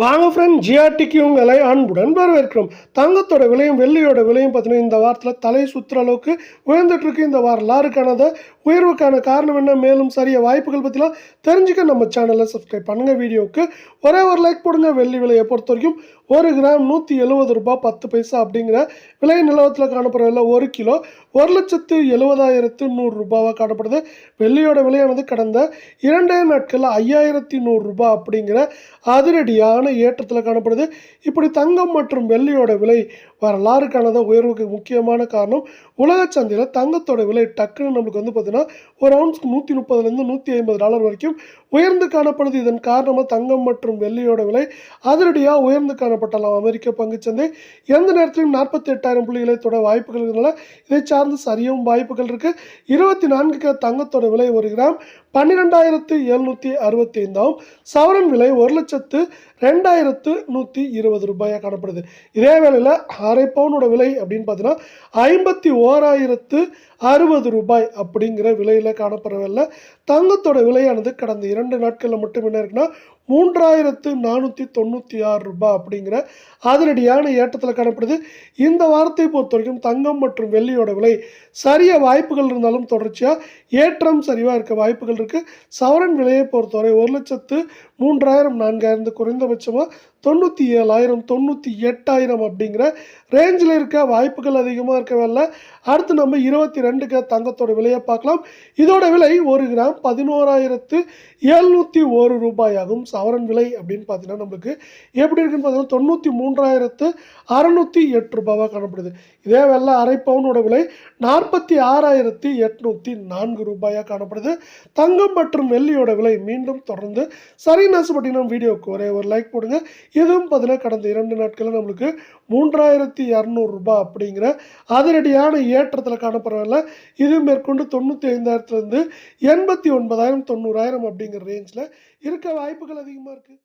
வாங்க ஃப்ரெண்ட் ஜிஆர்டிக்கு உங்களை அன்புடன் வரவேற்கிறோம். தங்கத்தோட விலையும் வெள்ளியோட விலையும் பார்த்தீங்கன்னா இந்த வாரத்தில் தலை சுற்றுற அளவுக்கு உயர்ந்துட்டுருக்கு இந்த வாரம் லாருக்கானத உயர்வுக்கான காரணம் என்ன? மேலும் சரிய வாய்ப்புகள் பற்றிலாம் தெரிஞ்சுக்க நம்ம சேனலை சப்ஸ்கிரைப் பண்ணுங்கள் வீடியோவுக்கு ஒரே ஒரு லைக் போடுங்க. வெள்ளி விலையை பொறுத்த வரைக்கும் ஒரு கிராம் நூற்றி எழுபது ரூபாய் பத்து பைசா அப்படிங்கிற விலை நிலவரத்தில் காணப்படுற விலை ஒரு கிலோ ஒரு லட்சத்து எழுபதாயிரத்து நூறுரூபாவாக காணப்படுது. வெள்ளியோட விலையானது கடந்த இரண்டே நாட்களில் ஐயாயிரத்தி நூறுரூபா அப்படிங்கிற அதிரடியாக அதிரடியான ஏற்றத்தில் காணப்படுது. இப்படி தங்கம் மற்றும் வெள்ளியோட விலை வரலாறுக்கானத உயர்வுக்கு முக்கியமான காரணம் உலக சந்தையில் தங்கத்தோட விலை டக்குன்னு நம்மளுக்கு வந்து பார்த்தீங்கன்னா ஒரு அவுன்ஸ்க்கு நூற்றி முப்பதுலேருந்து நூற்றி ஐம்பது டாலர் வரைக்கும் உயர்ந்து காணப்படுது. இதன் காரணமாக தங்கம் மற்றும் வெள்ளியோட விலை அதிரடியாக உயர்ந்து காணப்பட்டலாம் அமெரிக்க பங்குச்சந்தை எந்த நேரத்திலும் நாற்பத்தி எட்டாயிரம் புள்ளிகளை தொட வாய்ப்புகள் இருக்கிறதுனால இதை சார்ந்து சரியவும் வாய்ப்புகள் இருக்குது இருபத்தி நான்குக்கு தங்கத்தோட விலை ஒரு கிராம் பன்னிரெண்டாயிரத்து எழுநூற்றி அறுபத்தி ஐந்தாவும் சவரன் விலை ஒரு லட்சத்து ரெண்டாயிரத்து நூற்றி இருபது ரூபாயாக காணப்படுது. இதே வேளையில் அரை பவுனோட விலை அப்படின்னு பார்த்தீங்கன்னா ஐம்பத்தி ஓராயிரத்து அறுபது ரூபாய் அப்படிங்கிற விலையில் காணப்படவில்லை தங்கத்தோட விலையானது கடந்த இரண்டு நாட்களில் மட்டும் என்ன இருக்குன்னா மூன்றாயிரத்து நானூற்றி தொண்ணூற்றி ஆறு ரூபாய் அப்படிங்கிற அதிரடியான ஏற்றத்தில் காணப்படுது. இந்த வாரத்தை பொறுத்த வரைக்கும் தங்கம் மற்றும் வெள்ளியோட விலை சரிய வாய்ப்புகள் இருந்தாலும் தொடர்ச்சியாக ஏற்றம் சரிவாக இருக்க வாய்ப்புகள் இருக்குது சவரன் விலையை பொறுத்தவரை ஒரு லட்சத்து மூன்றாயிரம் நான்காயிரம் குறைந்தபட்சமாக தொண்ணூற்றி ஏழாயிரம் தொண்ணூற்றி எட்டாயிரம் அப்படிங்கிற ரேஞ்சில் இருக்க வாய்ப்புகள் அதிகமாக இருக்கவில்லை அடுத்து நம்ம இருபத்தி ரெண்டுக்கு தங்கத்தோட விலையை பார்க்கலாம். இதோட விலை ஒரு கிராம் பதினோராயிரத்து எழுநூற்றி ஒரு ரூபாயாகும். சவரன் விலை அப்படின்னு பார்த்தீங்கன்னா நம்மளுக்கு எப்படி இருக்குன்னு பார்த்தீங்கன்னா தொண்ணூற்றி மூன்றாயிரத்து அறநூற்றி எட்டு ரூபாவாக காணப்படுது. இதே வெள்ளை அரை பவுனோட விலை நாற்பத்தி ஆறாயிரத்தி எட்நூற்றி நான்கு ரூபாயாக காணப்படுது. தங்கம் மற்றும் வெள்ளியோட விலை மீண்டும் தொடர்ந்து சரி நசுப்பட்டினம் வீடியோவுக்கு ஒரே ஒரு லைக் போடுங்க. இதுவும் பார்த்தீங்கன்னா கடந்த இரண்டு நாட்களில் நம்மளுக்கு மூன்றாயிரத்தி இரநூறுபா அப்படிங்கிற அதிரடியான ஏற்றத்தில் காணப்படுறதில்ல இது மேற்கொண்டு தொண்ணூற்றி ஐந்தாயிரத்துலேருந்து எண்பத்தி ஒன்பதாயிரம் தொண்ணூறாயிரம் அப்படிங்கிற ரேஞ்சில் இருக்க வாய்ப்புகள் அதிகமாக இருக்குது